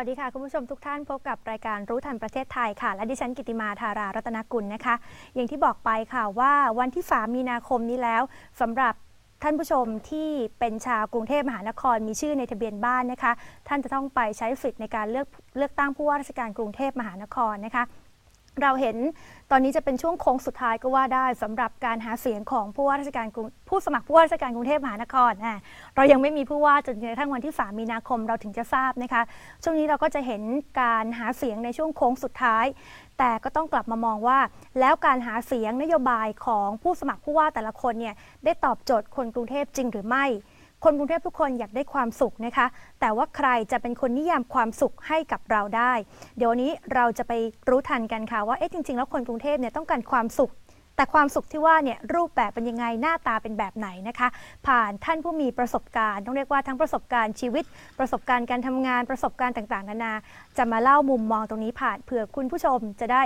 วัสดีค่ะ คุณผู้ชมทุกท่านพบกับรายการรู้ทันประเทศไทยค่ะ และดิฉันกิติมาธารารัตนกุลนะคะ อย่างที่บอกไปค่ะว่าวันที่ 3 มีนาคมนี้แล้วสำหรับท่านผู้ชมที่เป็นชาวกรุงเทพมหานครมีชื่อในทะเบียนบ้านนะคะ ท่านจะต้องไปใช้สิทธิ์ในการเลือกเลือกตั้งผู้ว่าราชการกรุงเทพมหานครนะคะ เราเห็น ตอนนี้จะเป็นช่วงโค้งสุดท้ายก็ว่าได้สำหรับการหาเสียงของผู้ว่าราชการผู้สมัครผู้ว่าราชการกรุงเทพมหานครอะเรายังไม่มีผู้ว่าจนกระทั่งวันที่ 3 มีนาคมเราถึงจะทราบนะคะ ช่วงนี้เราก็จะเห็นการหาเสียงในช่วงโค้งสุดท้าย แต่ก็ต้องกลับมามองว่า แล้วการหาเสียงนโยบายของผู้สมัครผู้ว่าแต่ละคนเนี่ยได้ตอบโจทย์คนกรุงเทพจริงหรือไม่ คนกรุงเทพทุกคนอยากได้ความสุขนะคะ แต่ว่าใครจะเป็นคนนิยามความสุขให้กับเราได้ เดี๋ยวนนี้เราจะไปรู้ทันกันค่ะว่าเอ๊ะจริง ๆ แล้วคนกรุงเทพเนี่ยต้องการความสุขแต่ความสุขที่ว่าเนี่ยรูปแบบเป็นยังไงหน้าตาเป็นแบบไหนนะคะ ผ่านท่านผู้มีประสบการณ์ ต้องเรียกว่าทั้งประสบการณ์ชีวิต ประสบการณ์การทำงานประสบการณ์ต่างๆ นานา จะมาเล่ามุมมองตรงนี้ผ่านเผื่อคุณผู้ชมจะได้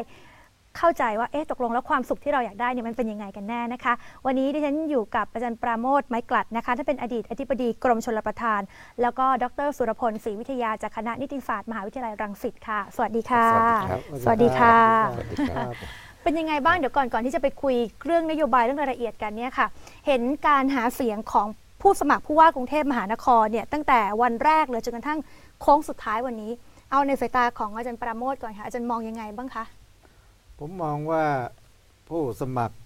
เข้าใจว่าเอ๊ะตกลงแล้วความสุขที่เราอยากได้เนี่ยมันเป็นยังไงกันแน่นะคะ วันนี้ดิฉันอยู่กับอาจารย์ปราโมทไม้กลัดนะคะท่านเป็นอดีตอธิบดีกรมชลประทาน แล้วก็ดรสุรพลศรีวิทยาจากคณะนิติศาสตร์มหาวิทยาลัยรังสิตค่ะ สวัสดีค่ะ สวัสดีค่ะสวัสดีครับเป็นยังไงบ้างเดี๋ยวก่อนก่อนที่จะไปคุยเรื่องนโยบายเรื่องรายละเอียดกันเนี่ยค่ะ เห็นการหาเสียงของผู้สมัครผู้ว่ากรุงเทพมหานครเนี่ยตั้งแต่วันแรกเลยจนกระทั่งโค้งสุดท้ายวันนี้ เอาในสายตาของอาจารย์ปราโมทก่อนค่ะอาจารย์มองยังไงบ้างคะ ผมมองว่าผู้สมัคร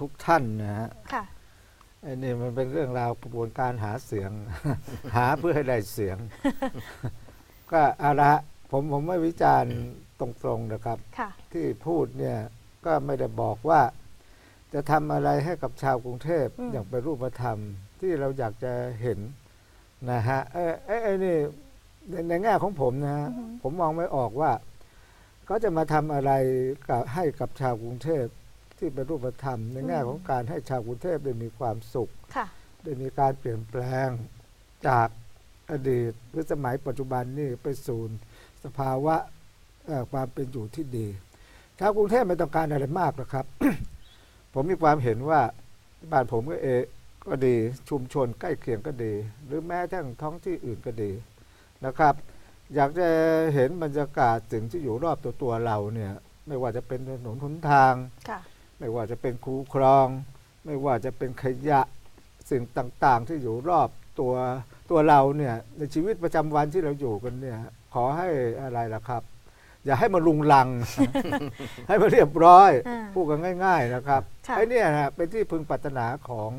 ทุกท่านนะฮะค่ะไอ้นี่มันเป็นเรื่องราวกระบวนการหาเสียง หาเพื่อให้ได้เสียง ก็เอาละผมผมไม่วิจารณ์ตรงๆนะครับ ค่ะ ที่พูดเนี่ยก็ไม่ได้บอกว่า จะทำอะไรให้กับชาวกรุงเทพอืม อย่างเป็นรูปธรรม ที่เราอยากจะเห็นนะฮะเอ้ยเอ้ยไอ้นี่ในในแง่ของผมนะฮะผมมองไม่ออกว่า เขาจะมาทำอะไรกับให้กับชาวกรุงเทพที่เป็นรูปธรรม ในแง่ของการให้ชาวกรุงเทพได้มีความสุขค่ะได้มีการเปลี่ยนแปลงจากอดีตหรือสมัยปัจจุบันนี่ไปสู่สภาวะเอ่อความเป็นอยู่ที่ดี ชาวกรุงเทพไม่ต้องการอะไรมากหรอกครับ ผมมีความเห็นว่าบ้านผมก็เองก็ดีชุมชนใกล้เคียงก็ดี หรือแม้ทั้งท้องที่อื่นก็ดีนะครับ อยากจะเห็นบรรยากาศสิ่งที่อยู่รอบตัวตัวเราเนี่ย ไม่ว่าจะเป็นถนนหนทางค่ะไม่ว่าจะเป็นคูคลอง ไม่ว่าจะเป็นขยะสิ่งต่างๆ ที่อยู่รอบตัวตัวเราเนี่ยในชีวิตประจำวันที่เราอยู่กันเนี่ย ขอให้อะไรล่ะครับ อย่าให้มันลุงลัง ให้มันเรียบร้อยอ่าพูดกันง่าย ๆนะครับค่ะไอ้เนี่ยนะเป็นที่พึงปรารถนาของ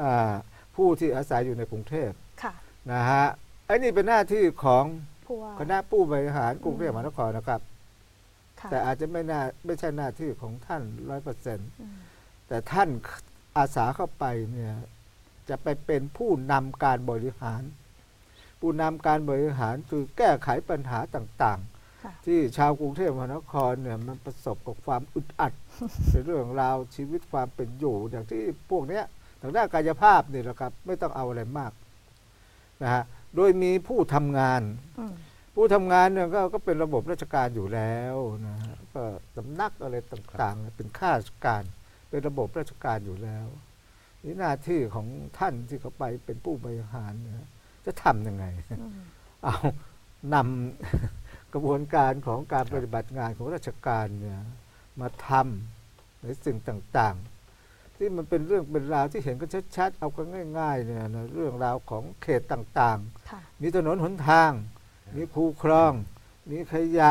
อาผู้ที่อาศัยอยู่ในกรุงเทพค่ะนะฮะไอ้นี่เป็นหน้าที่ของ ผู้ว่า คณะผู้บริหารกรุงเทพมหานครนะครับ ค่ะแต่อาจจะไม่น่าไม่ใช่หน้าที่ของท่านร้อยเปอร์เซ็นต์อืมแต่ท่านอาสาเข้าไปเนี่ยจะไปเป็นผู้นำการบริหาร ผู้นำการบริหารคือแก้ไขปัญหาต่างค่ะ ๆ ที่ชาวกรุงเทพมหานครเนี่ยมันประสบกับความอึดอัด ในเรื่องราวชีวิตความเป็นอยู่อย่างที่พวกเนี้ยทางด้านกายภาพนี่แหละครับ ไม่ต้องเอาอะไรมากนะฮะ โดยมีผู้ทำงานอืมผู้ทำงานเนี่ยก็ก็เป็นระบบราชการอยู่แล้วนะฮะก็สำนักอะไรต่างๆ เป็นข้าราชการ เป็นระบบราชการอยู่แล้วนี่หน้าที่ของท่านที่เขาไปเป็นผู้บริหารเนี่ยจะทำยังไงอืมเอานำกระบวนการของการปฏิบัติงานของราชการเนี่ยมาทำในสิ่งต่างๆ ที่มันเป็นเรื่องเป็นราวที่เห็นกันชัดๆ เอากันง่ายๆเนี่ยนะเรื่องราวของเขตต่างๆค่ะมีถนนหนทาง มีคูคลอง มีขยะ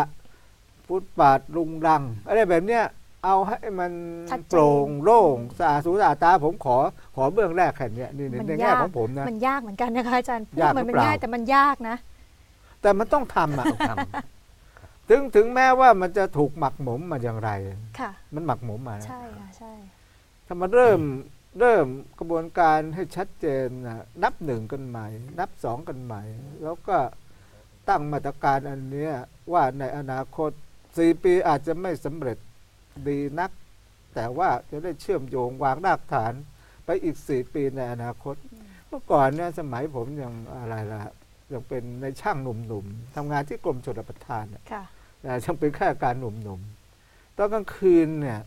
ฟุตบาทลุงรัง อะไรแบบเนี้ยเอาให้มันชัดเจนโปร่งโล่งสะอาดสูสะอาดตาผมขอขอเบื้องแรกแค่เนี้ยนี่ในมันในแง่ยากของผมนะมันยากเหมือนกันนะคะอาจารย์พูดยากเหมือนหรืมัอนเปล่าง่ายแต่มันยากนะ แต่มันต้องทำอะทถึงถึงแม้ว่ามันจะถูกหมักหมมมาอย่างไรค่ะมันหมักหมมมานะใช่ค่ะใช่ ถ้ามันเริ่มเริ่มกระบวนการให้ชัดเจนนะนับหนึ่งกันใหม่ นับสองกันใหม่ แล้วก็ตั้งมาตรการอันเนี้ยว่าในอนาคตสี่ปีอาจจะไม่สำเร็จดีนัก แต่ว่าจะได้เชื่อมโยงวางรากฐานไปอีกสี่ปีในอนาคต เมื่อก่อนเนี่ยสมัยผมยังอะไรล่ะยังเป็นในช่างหนุ่มๆทำงานที่กรมชลประทานน่ะค่ะนะยังเป็นข้าราชการหนุ่มๆตอนกลางคืนเนี่ย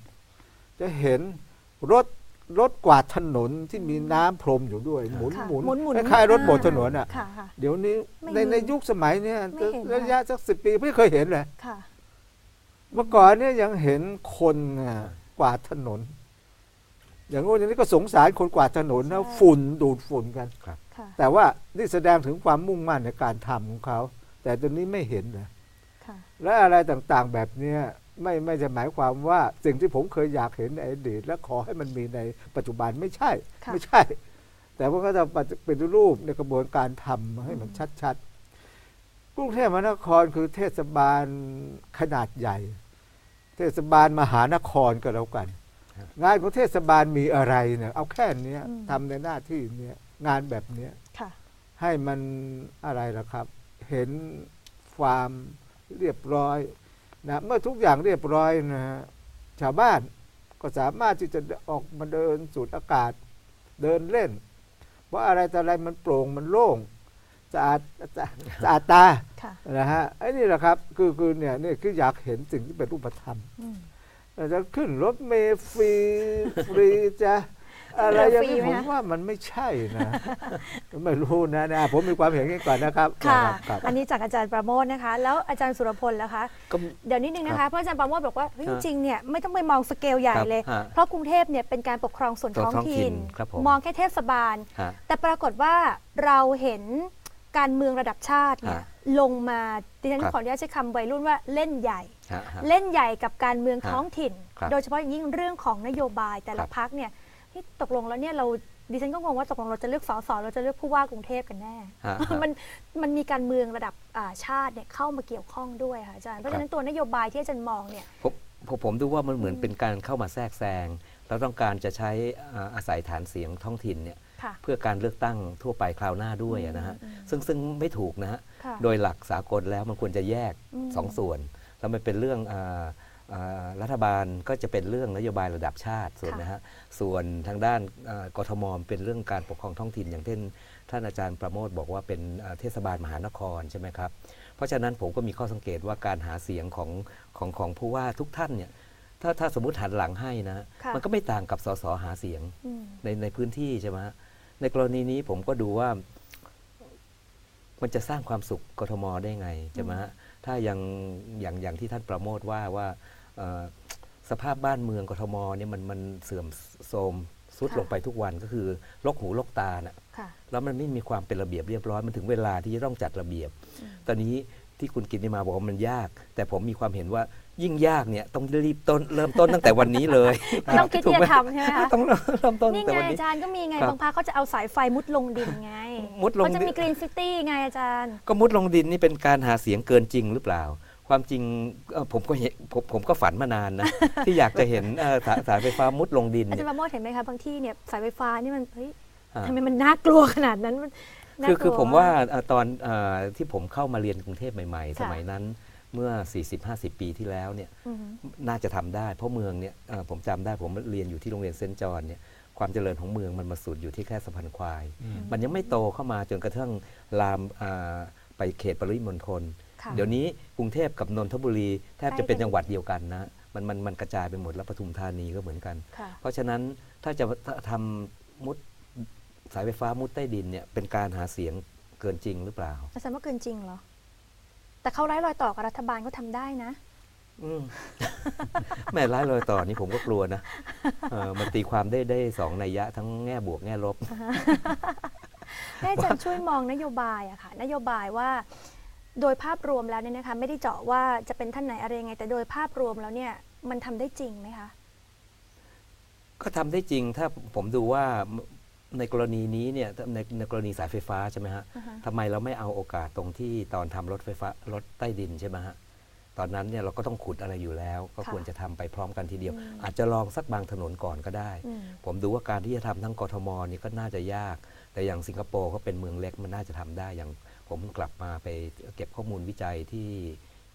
จะเห็น รถรถกวาดถนนที่มีน้ำพรมอยู่ด้วย หมุนค่ะหมุนหมุนหมุนคล้ายๆรถโบกถนนอะ ค่ะค่ะ เดี๋ยวนี้ไม่ในมีในยุคสมัยเนี้ยไม่เห็นระยะสักสิบปีไม่เคยเห็นเลยค่ะ เมื่อก่อนเนี่ยยังเห็นคนน่ะกวาดถนน อย่างงู้นอย่างนี้ก็สงสารคนกวาดถนนนะใช่ ฝุ่นดูดฝุ่นกัน ค่ะแต่ว่านี่แสดงถึงความมุ่งมั่นในการทำของเขา แต่ตอนนี้ไม่เห็นเลยค่ะ และอะไรต่างๆแบบเนี้ย ไม่ไม่จะหมายความว่าสิ่งที่ผมเคยอยากเห็นในอดีตและขอให้มันมีในปัจจุบันไม่ใช่ค่ะไม่ใช่ แต่ว่าก็จะเป็นรูปในกระบวนการทำให้มันชัดๆกรุงเทพมหานครคือเทศบาลขนาดใหญ่ เทศบาลมหานครก็แล้วกันครับงานของเทศบาลมีอะไรเนี่ยเอาแค่เนี้ยอืมทำในหน้าที่เนี้ยงานแบบเนี้ยค่ะให้มันอะไรล่ะครับ เห็นความเรียบร้อย นะเมื่อทุกอย่างเรียบร้อยนะฮะชาวบ้านก็สามารถที่จะออกมาเดินสูดอากาศเดินเล่น เพราะอะไรแต่อะไรมันโปร่งมันโล่งสะอาดสะอาดสะอาดตาค่ะนะฮะไอ้นี่แหละครับคือคือเนี่ยนี่คืออยากเห็นสิ่งที่เป็นรูปธรรมอืมจะขึ้นรถเมล์ฟรีฟรีจะ อะไรอย่างนี้ฟรีไหมผมคะว่ามันไม่ใช่นะไม่รู้นะนะผมมีความเห็นกันก่อนนะครับค่ะรับครับอันนี้จากอาจารย์ประโมทนะคะ แล้วอาจารย์สุรพลล่ะคะก็เดี๋ยวนิดนึงนะคะเพราะอาจารย์ประโมทบอกว่าเฮ้ยคจรับริงๆเนี่ยไม่ต้องไปมองสเกลใหญ่ครับเลยฮะเพราะกรุงเทพเนี่ยเป็นการปกครองส่วนส่วนท้องท้องถิ่ถิ่นนครับผมมองแค่เทศบาลฮะแต่ปรากฏว่าเราเห็นการเมืองระดับชาติเนี่ยฮะลงมาดิฉันครับขออนุญาตใช้คำวัยรุ่นว่าเล่นใหญ่ฮะฮะเล่นใหญ่กับการเมืองฮะท้องถิ่นครับโดยเฉพาะอย่างยิ่งเรื่องของนโยบายแต่ละครับพักเนี่ย ที่ตกลงแล้วเนี่ยเราดิฉันก็งงว่าตกลงเราจะเลือกสสเราจะเลือกผู้ว่ากรุงเทพกันแน่ ฮะฮะ มันมันมีการเมืองระดับอ่าชาติเนี่ยเข้ามาเกี่ยวข้องด้วยค่ะอาจารย์ เพราะฉะนั้นตัวนโยบายที่อาจารย์มองเนี่ย ผมผมผมดูว่ามันเหมือนเป็นการเข้ามาแทรกแซงแล้วต้องการจะใช้อ่าอาศัยฐานเสียงท้องถิ่นเนี่ยค่ะ เพื่อการเลือกตั้งทั่วไปคราวหน้าด้วยอะนะฮะอืมซึ่งซึ่งไม่ถูกนะฮะค่ะ โดยหลักสากลแล้วมันควรจะแยกอืม สองส่วน แล้วมันเป็นเรื่องอาอ่า รัฐบาลก็จะเป็นเรื่องนโยบายระดับชาติส่วนค่ะนะฮะส่วนทางด้านอ่ากทมเป็นเรื่องการปกครองท้องถิ่นอย่างเช่นท่านอาจารย์ประโมทบอกว่าเป็นอ่าเทศบาลมหานครใช่ไหมครับ เพราะฉะนั้นผมก็มีข้อสังเกตว่าการหาเสียงของของของผู้ว่าทุกท่านเนี่ยถ้าถ้าสมมติหันหลังให้นะค่ะมันก็ไม่ต่างกับสสหาเสียงอืมในในพื้นที่ใช่ไหมฮะในกรณีนี้ผมก็ดูว่า มันจะสร้างความสุขกทมได้ไงใช่ไหมฮะถ้ายังอย่างอย่างที่ท่านประโมทว่าว่าเอ่อ สภาพบ้านเมืองกทมเนี่ยมันมันเสื่อมโทรมสุดค่ะลงไปทุกวันก็คือลกหูลกตาน่ะค่ะแล้วมันไม่มีความเป็นระเบียบเรียบร้อยมันถึงเวลาที่จะต้องจัดระเบียบ ตอนนี้ที่คุณกิตติมาบอกว่ามันยาก แต่ผมมีความเห็นว่ายิ่งยากเนี่ยต้องรีบต้นเริ่มต้นตั้งแต่วันนี้เลยต้องคิดถูกที่ไหมจะทำใช่ไหมคะต้องเริ่มต้นนี่ตั้งแต่ไงวันนี้อาจารย์ก็มีไงครับบางพักเขาจะเอาสายไฟมุดลงดินไงมุดลงเขาจะดินมีกรีนซิตี้ไงอาจารย์ ก็มุดลงดินนี่เป็นการหาเสียงเกินจริงหรือเปล่า ความจริงเอ่อผมก็เห็นผมผมก็ฝันมานานนะ ที่อยากจะเห็นเอ่อสายสายไฟฟ้ามุดลงดินอาจารเนี่ยย์ประโมทเห็นไหมคะบางที่เนี่ยสายไฟฟ้านี่มันเฮ้ยอ่าทำไมมันน่ากลัวขนาดนั้นมันน่าคือกลัคือผมว่าเอ่อตอนเออที่ผมเข้ามาเรียนกรุงเทพใหม่ๆค่ะสมัยนั้นเมื่อ 40-50 ปีที่แล้วเนี่ยอือฮึน่าจะทำได้ เพราะเมืองเนี่ยเอ่อผมจำได้ผมเรียนอยู่ที่โรงเรียนเซนต์จอห์นเนี่ยความเจริญของเมืองมันมาสุดอยู่ที่แค่สะพานควาย มันยังไม่โตเข้ามาจนกระทั่งลามอ่าไปเขตปริมณฑลค่ะ เดี๋ยวนี้กรุงเทพกับนนทบุรีแทบจะเป็นใกล้กันจังหวัดเดียวกันนะมันมันมันกระจายไปหมดแล้วปทุมธานีก็เหมือนกันค่ะเพราะฉะนั้นถ้าจะทำมุดสายไฟฟ้ามุดใต้ดินเนี่ยเป็นการหาเสียงเกินจริงหรือเปล่าอาจารย์ว่าเกินจริงเหรอ แต่เขาไร้รอยต่อกับรัฐบาลก็ทำได้นะอืมแม่ร้ายรอยต่อนี่ผมก็กลัวนะเออมันตีความได้ได้สองนัยยะทั้งแง่บวกแง่ลบให้อาจารย์ช่วยมองนโยบายอะค่ะ นโยบายว่า โดยภาพรวมแล้วเนี่ยนะคะไม่ได้เจาะว่าจะเป็นท่านไหนอะไรยังไง แต่โดยภาพรวมแล้วเนี่ยมันทำได้จริงไหมคะก็ทำได้จริงถ้าผมดูว่าในกรณีนี้เนี่ยในในกรณีสายไฟฟ้าใช่ไหมฮะอือฮะทำไมเราไม่เอาโอกาสตรงที่ตอนทำรถไฟฟ้ารถใต้ดินใช่ไหมฮะตอนนั้นเนี่ยเราก็ต้องขุดอะไรอยู่แล้ว ก็ค่ะควรจะทำไปพร้อมกันทีเดียวอืมอาจจะลองสักบางถนนก่อนก็ได้อืมผมดูว่าการที่จะทำทั้งกทมนี่ก็น่าจะยาก แต่อย่างสิงคโปร์ก็เป็นเมืองเล็กมันน่าจะทำได้อย่าง ผมกลับมาไปเก็บข้อมูลวิจัยที่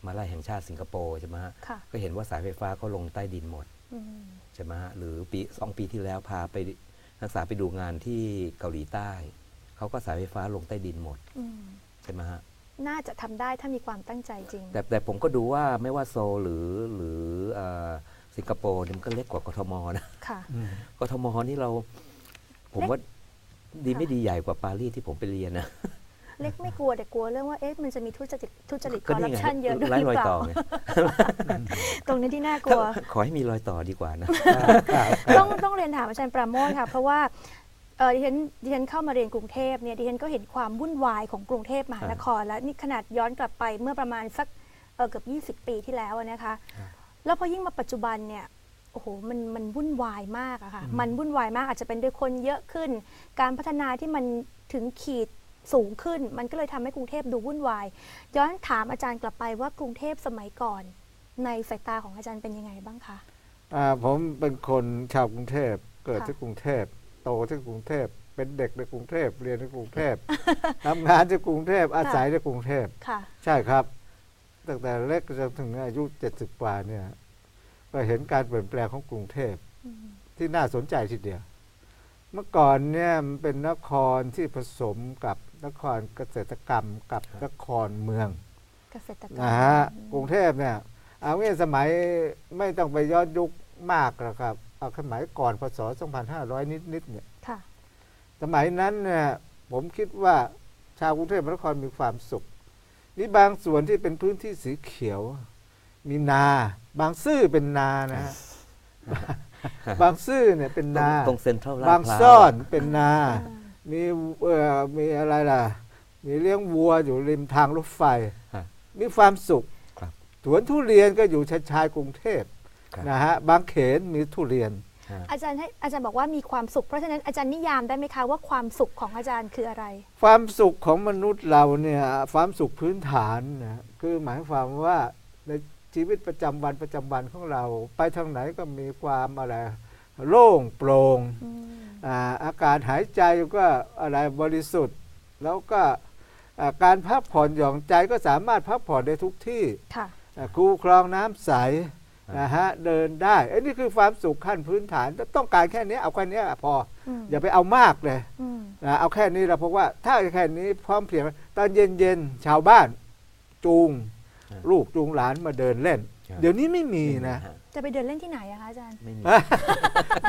มหาลัยแห่งชาติสิงคโปร์ใช่ไหมฮะค่ะก็เห็นว่าสายไฟฟ้าเขาลงใต้ดินหมดอืมใช่ไหมฮะหรือปีสองปีที่แล้วพาไปนักศึกษาไปดูงานที่เกาหลีใต้เขาก็สายไฟฟ้าลงใต้ดินหมดอืมใช่ไหมฮะน่าจะทำได้ถ้ามีความตั้งใจจริง แต่แต่ผมก็ดูว่าไม่ว่าโซลหรือหรือเอ่อสิงคโปร์เนี่ยมันก็เล็กกว่ากทมนะค่ะกทมนี่เรา ผมว่าดีไม่ดีใหญ่กว่าปารีสที่ผมไปเรียนนะ เล็กไม่กลัวแต่กลัวเรื่องว่าเอ๊ะมันจะมีทุจริตทุจริตคก็อร์รันี่ปไงชันเยอะด้วยไร้หรือรอยเปล่าต่อไงตรงนี้ที่น่ากลัว ขอให้มีรอยต่อดีกว่านะต้องต้องเรียนถามอาจารย์ปราโมทค่ะเพราะว่าเออดิฉันดิฉันเข้ามาเรียนกรุงเทพเนี่ยดิฉันก็เห็นความวุ่นวายของกรุงเทพมหานคร แล้วนี่ขนาดย้อนกลับไปเมื่อประมาณสักเออเกือบ20 ปีที่แล้วอะนะคะแล้วพอยิ่งมาปัจจุบันเนี่ยโอ้โห มัน มันวุ่นวายมากอะค่ะ มันวุ่นวายมากอาจจะเป็นด้วยคนเยอะขึ้น การพัฒนาที่มันถึงขีด สูงขึ้น มันก็เลยทำให้กรุงเทพดูวุ่นวาย ย้อนถามอาจารย์กลับไปว่ากรุงเทพสมัยก่อน ในสายตาของอาจารย์เป็นยังไงบ้างคะอ่าผมเป็นคนชาวกรุงเทพเกิดค่ะที่กรุงเทพโตที่กรุงเทพเป็นเด็กในกรุงเทพเรียนในกรุงเทพทำงานที่กรุงเทพอาศัยในกรุงเทพค่ะใช่ครับตั้งแต่เล็กจนถึงอายุเจ็ดสิบกว่าเนี่ยก็เห็นการเปลี่ยนแปลงของกรุงเทพอืมที่น่าสนใจทีเดียว เมื่อก่อนเนี่ยมันเป็นนครที่ผสมกับ นครเกษตรกรรมกับนครเมืองเกษตรกรรมนะฮะกรุงเทพเนี่ยเอางี้สมัยไม่ต้องไปย้อนยุคมากหรอกครับ เอาสมัยก่อนพศ 2500 นิดๆเนี่ยค่ะสมัยนั้นเนี่ยผมคิดว่าชาวกรุงเทพมหานครมีความสุขมีบางส่วนที่เป็นพื้นที่สีเขียว มีนา บางซื่อเป็นนานะฮะบางซื่อเนี่ยเป็นตรงนา ตรงเซ็นทรัลลาดบางพร้าวซ่อนเป็นนาอ่า มีเอ่อมีอะไรล่ะ มีเลี้ยงวัวอยู่ริมทางรถไฟ ฮะ มีความสุขครับสวนทุเรียนก็อยู่ชายชายๆกรุงเทพครับ นะฮะบางเขนมีทุเรียน ฮะอาจารย์ให้อาจารย์บอกว่ามีความสุข เพราะฉะนั้นอาจารย์นิยามได้ไหมคะว่าความสุขของอาจารย์คืออะไร ความสุขของมนุษย์เราเนี่ยความสุขพื้นฐานนะคือหมายความว่าในชีวิตประจำวันประจำวันของเรา ไปทางไหนก็มีความอะไรโล่งโปร่งอืม อ่าอากาศหายใจก็อะไรบริสุทธิ์ แล้วก็อ่าการพักผ่อนหย่อนใจก็สามารถพักผ่อนได้ทุกที่ค่ะอ่าคูคลองน้ำใสนะฮะเดินได้ไอ้นี่คือความสุขขั้นพื้นฐานต้องการแค่นี้เอาแค่นี้พออืมอย่าไปเอามากเลยอืมนะเอาแค่นี้เราเพราะว่าถ้าแค่นี้พร้อมเพรียงตอนเย็นๆชาวบ้านจูงฮะลูกจูงหลานมาเดินเล่นครับเดี๋ยวนี้ไม่มีนะฮ จะไปเดินเล่นที่ไหนอะคะอาจารย์ ไม่มี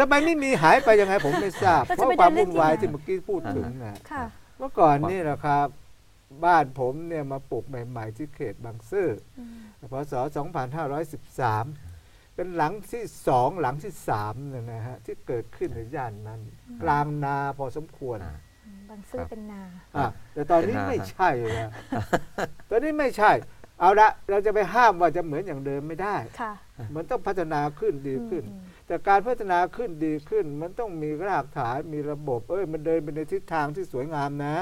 ทำไมไม่มีหายไปยังไงผมไม่ทราบแล้วเพจะราะไปความเดินเล่นวุ่นวายที่ที่ไหนเมื่อกี้พูดถึงนะค่ะ เมื่อก่อนนี่นะครับ บ้านผมเนี่ยมาปลูกใหม่ๆที่เขตบางซื่ออืมพศ 2513 เป็นหลังที่สองหลังที่สามเนี่ยนะฮะที่เกิดขึ้นในย่านนั้น กลางนาพอสมควร อ่าอืมบางซื่อครับเป็นนา อะแต่ตอนนี้เป็นนาไม่ใช่แล้วตอนนี้ไม่ใช่ เอาละเราจะไปห้ามว่าจะเหมือนอย่างเดิมไม่ได้ ค่ะ มันต้องพัฒนาขึ้นดีขึ้นอืมแต่การพัฒนาขึ้นดีขึ้น มันต้องมีรากฐานมีระบบ เอ้ยมันเดินไปในทิศทางที่สวยงามนะ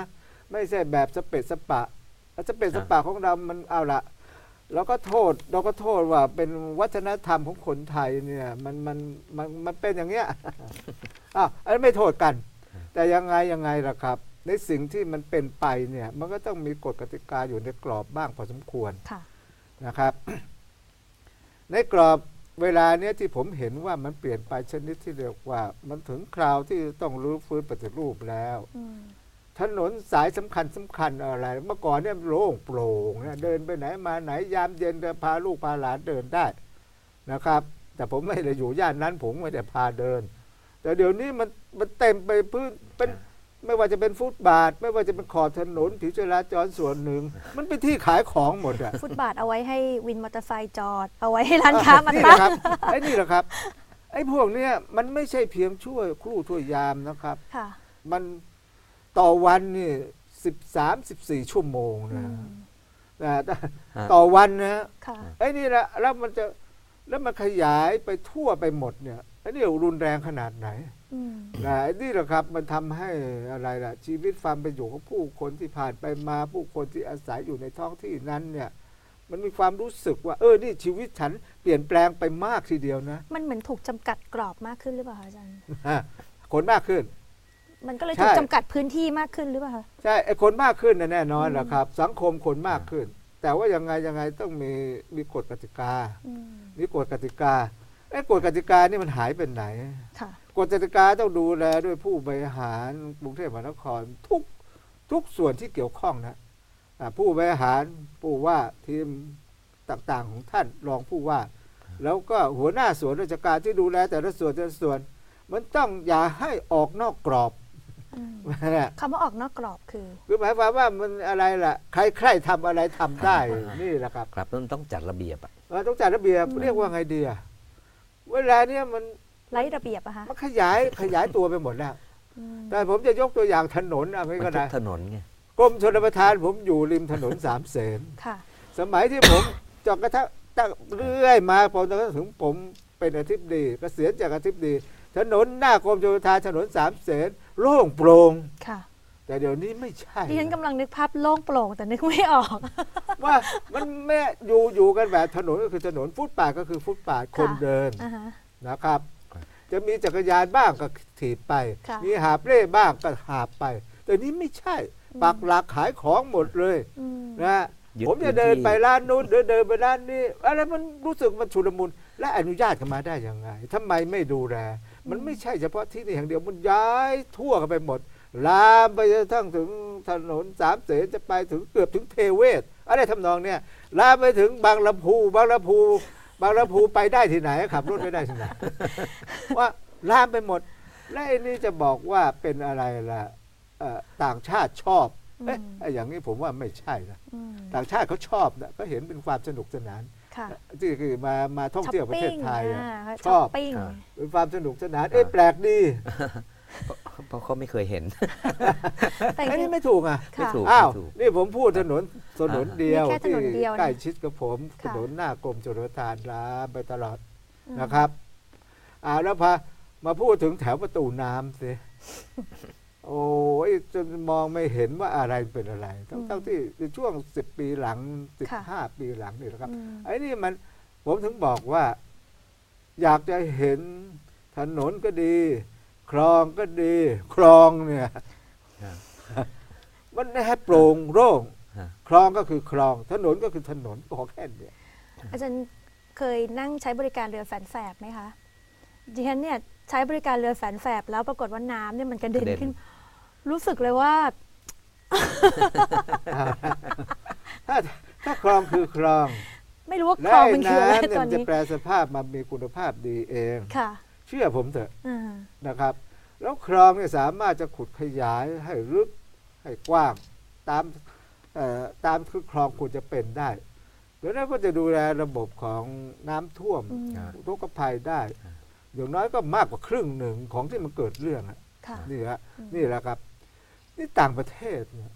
ไม่ใช่แบบสเปะสปะสเปะสปะของเรา มันเอาละเราก็โทษเราก็โทษว่าเป็นวัฒนธรรมของคนไทยเนี่ยมันมันมันมันเป็นอย่างเงี้ยอ้าวอันนี้ไม่โทษกัน แต่ยังไงยังไงล่ะครับ ในสิ่งที่มันเป็นไปเนี่ยมันก็ต้องมีกฎกติกาอยู่ในกรอบบ้างพอสมควรค่ะนะครับ ในกรอบเวลาเนี้ยที่ผมเห็นว่ามันเปลี่ยนไปชนิดที่เรียกว่า มันถึงคราวที่ต้องรื้อฟื้นปฏิรูปแล้วอืมถนนสายสำคัญสำคัญอะไร เมื่อก่อนเนี่ยโล่งโปร่งนะเดินไปไหนมาไหนยามเย็นเดินพาลูกพาหลานเดินได้นะครับ แต่ผมไม่ได้อยู่ย่านนั้นผมไม่ได้พาเดิน แต่เดี๋ยวนี้มันมันเต็มไปพื้นเป็น ไม่ว่าจะเป็นฟุตบาท ไม่ว่าจะเป็นขอบถนนผิวจราจรส่วนหนึ่ง มันเป็นที่ขายของหมดอะฟุตบาทเอาไว้ให้วินมอเตอร์ไซค์จอด เอาไว้ให้ร้านค้ามานี่แหตั้ละงครับไอ้นี่แหละครับ ไอ้พวกเนี้ยมันไม่ใช่เพียงช่วยครู่ช่วยยามนะครับ ค่ะ มันต่อวันนี่สิบสามสิบสี่ชั่วโมงอืนะมนะฮะต่อวันนะค่ะ ไอ้นี่แหละแล้วมันจะแล้วมันขยายไปทั่วไปหมดเนี่ยไอ้นี่รุนแรงขนาดไหนอืม นะไอ้นี่แหละครับมันทำให้อะไรล่ะ ชีวิตความเป็นอยู่ของผู้คนที่ผ่านไปมาผู้คนที่อาศัยอยู่ในท้องที่นั้นเนี่ยมันมีความรู้สึกว่าเออนี่ชีวิตฉันเปลี่ยนแปลงไปมากทีเดียวนะ มันเหมือนถูกจำกัดกรอบมากขึ้นหรือเปล่าคะอาจารย์ฮะคนมากขึ้น มันก็เลยใช่ถูกจำกัดพื้นที่มากขึ้นหรือเปล่าคะใช่ไอ้คนมากขึ้นน่ะแน่นอนอืมแหละครับ สังคมคนมากขึ้น แต่ว่ายังไงยังไงต้องมีมีกฎกติกาอืมมีกฎกติกาไอ้กฎกติกานี่มันหายไปไหนค่ะ กฎกติกาต้องดูแลด้วยผู้บริหารกรุงเทพมหานครทุกทุกส่วนที่เกี่ยวข้องนะอ่าผู้บริหารผู้ว่าทีมต่างๆของท่านรองผู้ว่า แล้วก็หัวหน้าส่วนราชการที่ดูแลแต่ละส่วนแต่ละส่วน มันต้องอย่าให้ออกนอกกรอบอืมนะคำว่าออกนอกกรอบคือ คือหมายความว่ามันอะไรล่ะ ใครใครทำอะไรทำได้นี่แหละครับ ครับมันต้องจัดระเบียบอะเออต้องจัดระเบียบอืมเรียกว่าไงดีอะเวลาเนี้ยมัน ไร้ระเบียบอะคะมันขยายขยายตัวไปหมดแล้วอืมแต่ผมจะยกตัวอย่างถนนอะไรมันก็ทุได้กถนนไงกรมชนประทานผมอยู่ริมถนนสามเสนค่ะสมัยที่ผมจนกระทั่งตั้งเรื่อยมาพอจนกระทั่งถึงผมเป็นอธิบดีเกษียณจากอธิบดี ถนนหน้ากรมชลประทานถนนสามเสนโล่งโปร่งค่ะแต่เดี๋ยวนี้ไม่ใช่ดิฉันกำลังนึกภาพโล่งโปร่งแต่นึกไม่ออก ว่ามันไม่อยู่อยู่กันแบบถนนก็คือถนนฟุตปาดก็คือฟุตปาดคนเดินอ่าฮะนะครับ จะมีจักรยานบ้างก็ถีบไป ค่ะ มีหาบเร่บ้างก็หาบไป แต่นี้ไม่ใช่ ปักหลักขายของหมดเลยอืม นะยึดผมจะพื้นเดินที่ ไปร้านนู้นเดินเดินไปร้านนี้อะไรมันรู้สึกมันชุลมุนและอนุญาตกันมาได้ยังไงทำไมไม่ดูแล มันไม่ใช่เฉพาะที่นี่อย่างเดียวมันย้ายทั่วกันไปหมด ลามไปจนกระทั่งถึงถนนสามเสนจะไปถึงเกือบถึงเทเวศ อะไรทำนองเนี่ยลามไปถึงบางลำพูบางลำพู บางลำพูไปได้ที่ไหนขับรถไม่ได้ที่ไหนว่าลามไปหมด และไอ้นี่จะบอกว่าเป็นอะไรล่ะเอ่อต่างชาติชอบเอ๊ะอืมไอ้อย่างนี้ผมว่าไม่ใช่นะอืมต่างชาติเขาชอบนะก็เห็นเป็นความสนุกสนานค่ะที่คือมามาท่องเที่ยวประเทศไทยอะชชออบปปิ้งเป็นความสนุกสนานเอ๊ะแปลกดี เพราะเขาไม่เคยเห็น แต่ไอ้จรินี่งไม่ถูกอะไม่ค่ะ ถูกอ้าว ไม่ถูก นี่ผมพูดถนนถนนเดียวมีแค่ถที่นนเดียวนะใกล้ชิดกับผม ถค่ะ นนหน้ากรมชลประทานลามไปตลอดอืมนะครับอ่าแล้วพามาพูดถึงแถวประตูน้ำสิ โอ้ยจนมองไม่เห็นว่าอะไรเป็นอะไร ทั้งทั้งที่ในช่วงสิบปีหลังสิบห้าปีหลังนี่นะครับ อืม ไอ้นี่มันผมถึงบอกว่า อยากจะเห็นถนนก็ดี คลองก็ดี คลองเนี่ยครับมันไม่ให้โปร่งโล่งฮะคลองก็คือคลอง ถนนก็คือถนนขอแค่เนี้ยอาจารย์เคยนั่งใช้บริการเรือแฝนแฝบไหมคะดิฉันเนี่ยใช้บริการเรือแฝนแฝบแล้วปรากฏว่าน้ำเนี่ยมันกระเด็นกระเด็นขึ้น รู้สึกเลยว่าถ้าถ้าคลองคือคลอง ไม่รู้ว่าคและลองไอ้มันคืออะไรน้ำเนี่ยตอนมันจะนี้แปลสภาพมามีคุณภาพดีเองค่ะ เชื่อผมเถอะอ่านะครับ แล้วคลองเนี่ยสามารถจะขุดขยายให้ลึกให้กว้างตามเอ่อตามคือคลองควรจะเป็นได้แล้วนั่นก็จะดูแลระบบของน้ำท่วมอืมอ่าทุกภัยได้ อย่างน้อยก็มากกว่าครึ่งหนึ่งของที่มันเกิดเรื่องอะค่ะนี่ฮะอืมนี่แหละครับ นี่ต่างประเทศเนี่ย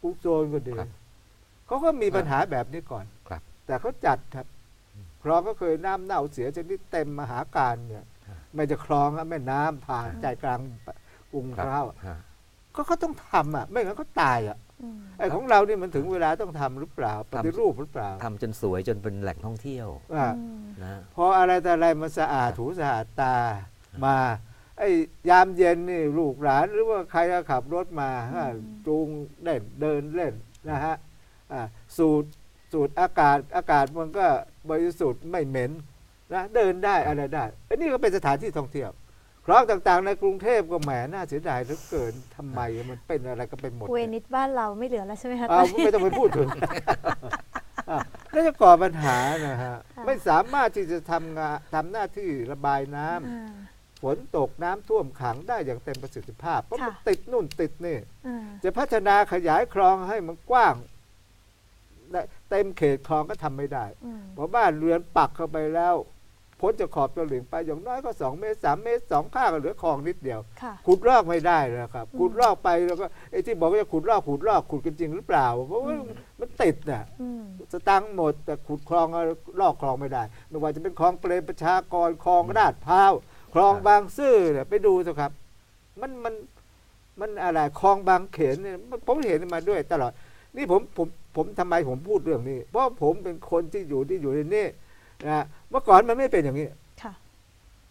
กรุงโซนก็ดีครับเขาก็มีปัญหาแบบนี้ก่อนครับแต่เขาจัดครับคลองก็เคยน้ำเน่าเสียชนิดเต็มมหาการเนี่ย ไม่จะคลองอะแม่น้ำผ่านใจกลางกรุงครับเขาฮะก็เขาต้องทำอะ ไม่งั้นเขาตายอะอืมไอ้ของเรานี่มันถึงเวลาต้องทำหรือเปล่าปฏิรูปหรือเปล่าทำจนสวยจนเป็นแหล่งท่องเที่ยวอ่าอืมนะพออะไรแต่อะไรมันสะอาดถูสะอาดตามาไอ้ยามเย็นนี่ลูกหลานหรือว่าใครก็ขับรถมาอ่าจูงเล่นเดินเล่นนะฮะอ่าสูดสูดอากาศอากาศมันก็บริสุทธิ์ไม่เหม็น นะเดินได้อะไรได้อันนี้ก็เป็นสถานที่ท่องเที่ยวคลองต่างๆ ในกรุงเทพก็แหมน่าเสียดายเหลือเกินทำไมมันเป็นอะไรก็เป็นหมดเวนิสบ้านเราไม่เหลือแล้วใช่ไหมคะตเอาอนนี้ไม่ต้องไปพูดถึงอะแล้วจะก่อปัญหานะฮะค่ะไม่สามารถที่จะทำงานทำหน้าที่ระบายน้ำอ่าฝนตกน้ำท่วมขังได้อย่างเต็มประสิทธิภาพเพราะมันค่ะติดนู่นติดนี่อ่าจะพัฒนาขยายคลองให้มันกว้างได้เต็มเขตคลองก็ทำไม่ได้อืมเพราะบ้านเรือนปักเข้าไปแล้ว พ้นจากขอบตลิ่งไปอย่างน้อยก็สองเมตรสามเมตรสองข้างก็เหลือคลองนิดเดียวค่ะขุดลอกไม่ได้นะครับอืมขุดลอกไปแล้วก็ไอ้ที่บอกว่าจะขุดลอกขุดลอกขุดกันจริงหรือเปล่า เพราะว่ามันติดน่ะอืมสตังค์หมดแต่ขุดคลองเอาลอกคลองไม่ได้ไม่ว่าจะเป็นคลองเปรมประชากรคลองราดพร้าวคลองบางซื่อเนี่ยไปดูสิครับมันมันมันอะไรคลองบางเขนเนี่ยผมเห็นมาด้วยตลอด นี่ผมผมผมทำไมผมพูดเรื่องนี้ เพราะผมเป็นคนที่อยู่ที่อยู่ในนี่ นะเมื่อก่อนมันไม่เป็นอย่างนี้ค่ะ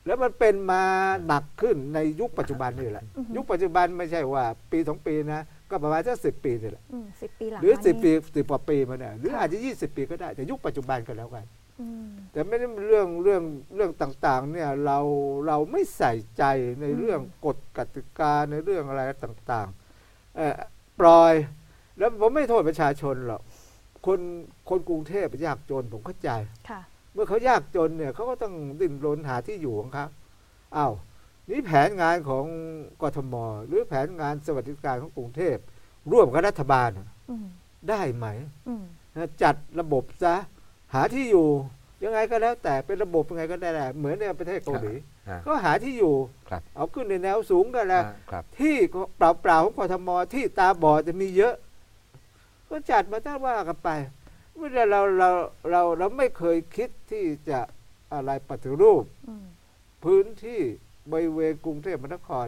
แล้วมันเป็นมาหนักขึ้นในยุคปัจจุบันนี่แหละอือฮึยุคปัจจุบันไม่ใช่ว่าปีสองปีนะ ก็ประมาณสักสิบปีนี่แหละอืมสิบปีหลังหรือมาสิบนี่ปีสิบกว่าปีมาเนี่ยหรือค่ะอาจจะยี่สิบปีก็ได้แต่ยุคปัจจุบันก็แล้วกันอืมแต่ไม่ได้เรื่องเรื่องเรื่องต่างๆ เนี่ยเราเราไม่ใส่ใจในเรื่องกฎกติกาในเรื่องอะไรต่างๆเอ่อปล่อย แล้วผมไม่โทษประชาชนหรอกคนคนกรุงเทพยากจนผมเข้าใจค่ะ เมื่อเขายากจนเนี่ยเขาก็ต้องดิ้นรนหาที่อยู่ของเขาอ้าวนี่แผนงานของกทม หรือแผนงานสวัสดิการของกรุงเทพ ร่วมกับรัฐบาลอืมได้ไหมอืมนะจัดระบบซะหาที่อยู่ ยังไงก็แล้วแต่เป็นระบบยังไงก็ได้แหละเหมือนในประเทศเกาหลีอ่าก็หาที่อยู่ครับเอาขึ้นในแนวสูงกันแล้วอ่าครับที่เปล่าๆของกทมที่ตาบอดจะมีเยอะ ก็จัดมาตั้งว่ากันไป เมื่อเราเราเราเราไม่เคยคิดที่จะอะไรปฏิรูปอืมพื้นที่บริเวณกรุงเทพมหานคร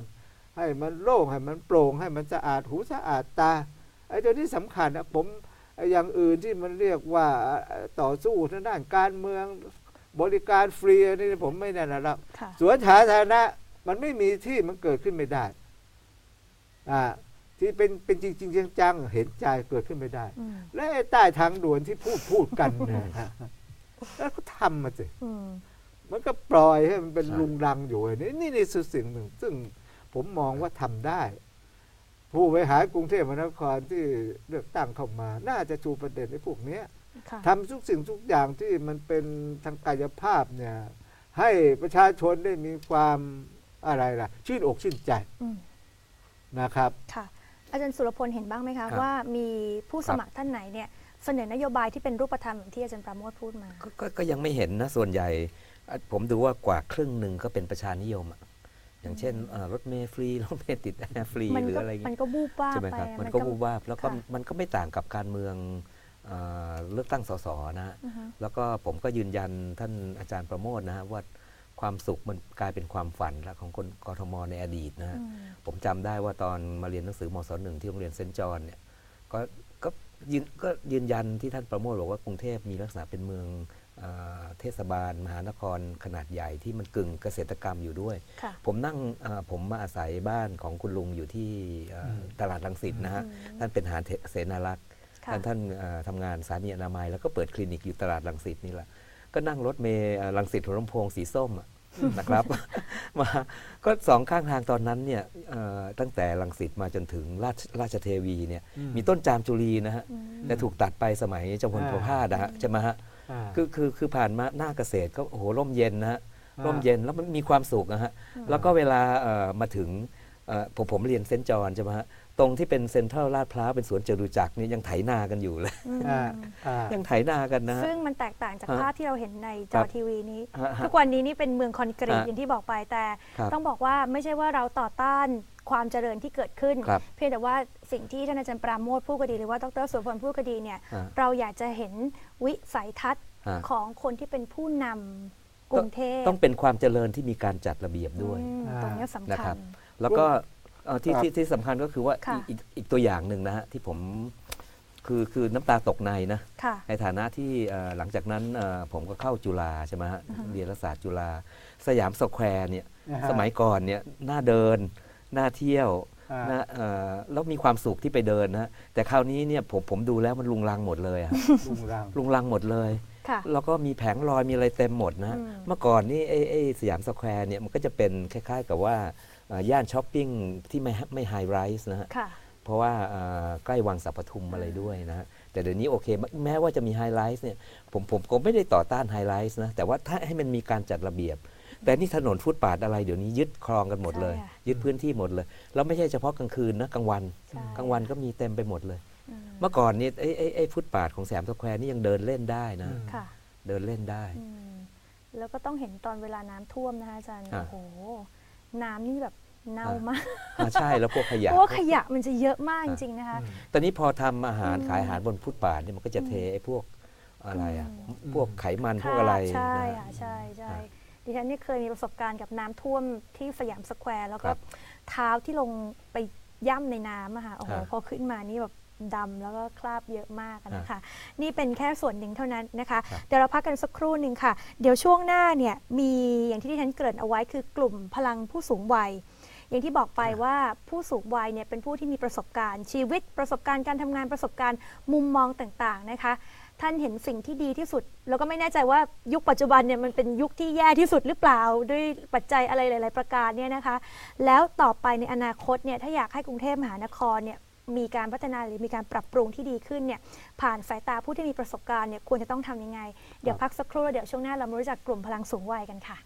ให้มันโล่งให้มันโปร่ง ให้มันสะอาดหูสะอาดตาไอ้ตัวนี้สำคัญนะผมไอ้อย่างอื่นที่มันเรียกว่าเอ่อต่อสู้ทางด้านการเมืองบริการฟรีอันนี่ผมไม่แน่นอนแล้วค่ะสวนสาธารณะมันไม่มีที่มันเกิดขึ้นไม่ได้อ่า ที่เป็นเป็นจริงจริงๆจังๆเห็นใจเกิดขึ้นไม่ได้อืมและไอ้ใต้ทางด่วนที่พูดพูดกันเนี่ยฮะแล้วก็ทำมาสิอืมมันก็ปล่อยให้มันเป็นใช่ลุงรังอยู่อันนี่นี่นี่คือสิ่งหนึ่ง ซึ่งผมมองว่าทำได้ ผู้บริหารกรุงเทพมหานครที่เลือกตั้งเข้ามา น่าจะชูประเด็นในพวกเนี้ยค่ะทำทุกสิ่งทุกอย่างที่มันเป็นทางกายภาพเนี่ย ให้ประชาชนได้มีความอะไรล่ะ ชื่นอกชื่นใจอืมนะครับค่ะ อาจารย์สุรพลเห็นบ้างไหมครัคะบว่ามีผู้สมัครท่านไหนเนี่ยเสนอนโยบายที่เป็นรูปธรรมอย่างที่อาจารย์ปราโมทพูดมาก็ก็ก็ยังไม่เห็นนะส่วนใหญ่อะผมดูว่ากว่าครึ่งหนึ่งก็เป็นประชานิยมอะอย่างเช่นเอ่อรถเมล์ฟรีรถเมล์ติดแอร์ฟรีมันหรือก็อะไรมันเงี้ยก็บูบว่าบใช่ไหมไปครับอะมันก็วูบวาบแล้วก็ค่ะมันก็ไม่ต่างกับการเมืองเอ่อเลือกตั้งสสนะฮะอือฮึแล้วก็ผมก็ยืนยันท่านอาจารย์ประโมทนะฮะว่า ความสุขมันกลายเป็นความฝันแล้วของคนกทมในอดีตนะฮะอืมผมจำได้ว่าตอนมาเรียนหนังสือมศหนึ่งที่โรงเรียนเซนต์จอห์นเนี่ยก็ก็ยืนก็ยืนยันที่ท่านประโมทบอกว่ากรุงเทพมีลักษณะเป็นเมืองเออเทศบาล มหานครขนาดใหญ่ที่มันกึ่งเกษตรกรรมอยู่ด้วยค่ะผมนั่งเอ่อผมมาอาศัยบ้านของคุณลุงอยู่ที่เอ่ออมตลาดรังสิตนะฮะอืมท่านเป็นทหารเสนารักษ์ค่ะท่านท่านเอ่อทำงานสถานีอนามัยแล้วก็เปิดคลินิกอยู่ตลาดรังสิตนี่แหละ ก็นั่งรถเมล์เอ่อรังสิตหัวลำโพงสีส้มอะนะครับมาก็สองข้างทางตอนนั้นเนี่ยเอ่อตั้งแต่รังสิตมาจนถึงราชราชเทวีเนี่ยอืมมีต้นจามจุลีนะฮะอืมแต่ถูกตัดไปสมัยจอมพลอ่าปพาสนะฮะใช่ไหมฮะอ่าคือคือคือผ่านมาหน้าเกษตรก็โอ้โหร่มเย็นนะฮะอ่าร่มเย็นแล้วมันมีความสุขนะฮะแล้วก็เวลาเอ่อมาถึงเอ่อผมผมเรียนเซนต์จอห์นใช่ไหมฮะ ตรงที่เป็นเซ็นทรัลลาดพร้าวเป็นสวนจตุจักรนี่ยังไถนากันอยู่เลยอืมอ่าอ่า ยังไถนากันนะฮะ ซึ่งมันแตกต่างจากฮะภาพที่เราเห็นในจครัอบทีวีนี้ฮะฮะทุกวันนี้นี่เป็นเมืองคอนกรีตฮะอย่างที่บอกไปแต่ ครับต้องบอกว่าไม่ใช่ว่าเราต่อต้านความเจริญที่เกิดขึ้น ครับเพียงแต่ว่าสิ่งที่ท่านอาจารย์ปราโมทพูดก็ดีหรือว่าดรสุรพลพูดก็ดีเนี่ยฮะเราอยากจะเห็นวิสัยทัศน์ฮะ ของคนที่เป็นผู้นำกรุงเทพต้องเป็นความเจริญที่มีการจัดระเบียบด้วย อืมตรงเนี้ยสำนะคัครัญบแล้วก็ เอ่อที่ครับ ที่ที่สำคัญก็คือว่าค่ะอีกอีกอีกตัวอย่างหนึ่งนะฮะที่ผมคือคือน้ำตาตกในนะ ค่ะ ในฐานะที่เอ่อหลังจากนั้นเอ่อผมก็เข้าจุฬาใช่ไหมฮะอือฮึ เรียนรัฐศาสตร์จุฬาสยามสแควร์เนี่ยอ่าฮะสมัยก่อนเนี่ยน่าเดิน น่าเที่ยวอ่าน่าเอ่อแล้วมีความสุขที่ไปเดินนะแต่คราวนี้เนี่ยผมผมดูแล้วมันลุงลังหมดเลยอะ ลุงรัง ลุงลังหมดเลย ค่ะ แล้วก็มีแผงลอยมีอะไรเต็มหมดนะอืม เมื่อก่อนนี่ไอ้ไอ้สยามสแควร์เนี่ยมันก็จะเป็นคล้าย ๆ กับว่าเอ่อ ย่านช้อปปิ้งที่ไม่ไม่ไฮไรส์นะฮะค่ะเพราะว่าเอ่อใกล้วังสัปทุมอะไรด้วยนะฮะแต่เดี๋ยวนี้โอเคแม้แม้ว่าจะมีไฮไลท์เนี่ยผมผมก็ไม่ได้ต่อต้านไฮไลท์นะแต่ว่าถ้าให้มันมีการจัดระเบียบ แต่นี่ถนนฟุตปาดอะไรเดี๋ยวนี้ยึดครองกันหมดเลยใช่ค่ะยึดพื้นที่หมดเลยแล้วไม่ใช่เฉพาะกลางคืนนะกลางวันใช่กลางวันก็มีเต็มไปหมดเลยอืมเมื่อก่อนนี่ไอ้ไอ้ไอ้ฟุตปาดของแสยามสแควร์นี่ยังเดินเล่นได้นะอืมค่ะเดินเล่นได้อืมแล้วก็ต้องเห็นตอนเวลาน้ำท่วมนะคะอาจารย์อะโอ้โหน้ำนี่แบบ เน่ามากอ่าใช่แล้วพวกขเพยะราะว่าขยะมันจะเยอะมากจริงๆนะคะอืมตอนนี้พอทำอาหารอืมขายอาหารบนฟุตปาดเนี่ยมันก็จะเทไอ้พวกอะไรอะอืมพวกไขมันพวกอะไรใช่นะค่ะฮะใช่ใช่อะดิฉันเนี่ยเคยมีประสบการณ์กับน้ำท่วมที่สยามสแควร์แล้วก็ครับเท้าที่ลงไปย่ำในน้ำอะค่ะโอ้โหฮะพอขึ้นมานี่แบบดำแล้วก็คราบเยอะมากอะฮะนะคะ นี่เป็นแค่ส่วนหนึ่งเท่านั้นนะคะ ครับ เดี๋ยวเราพักกันสักครู่หนึ่งค่ะ เดี๋ยวช่วงหน้าเนี่ยมีอย่างที่ดิฉันเกริ่นเอาไว้คือกลุ่มพลังผู้สูงวัย อย่างที่บอกไปว่าผู้สูงวัยเนี่ยเป็นผู้ที่มีประสบการณ์ ชีวิตประสบการณ์การทำงานประสบการณ์มุมมองต่างๆนะคะ ท่านเห็นสิ่งที่ดีที่สุด แล้วก็ไม่แน่ใจว่ายุคปัจจุบันเนี่ยมันเป็นยุคที่แย่ที่สุดหรือเปล่า ด้วยปัจจัยอะไรหลาย ๆ ประการเนี่ยนะคะ แล้วต่อไปในอนาคตเนี่ยถ้าอยากให้กรุงเทพมหานครเนี่ยมีการพัฒนาหรือมีการปรับปรุงที่ดีขึ้นเนี่ยผ่านสายตาผู้ที่มีประสบการณ์เนี่ยควรจะต้องทำยังไง เดี๋ยวพักสักครู่แล้วเดี๋ยวช่วงหน้าเรามารู้จักกลุ่มพลังสูงวัยกันค่ะ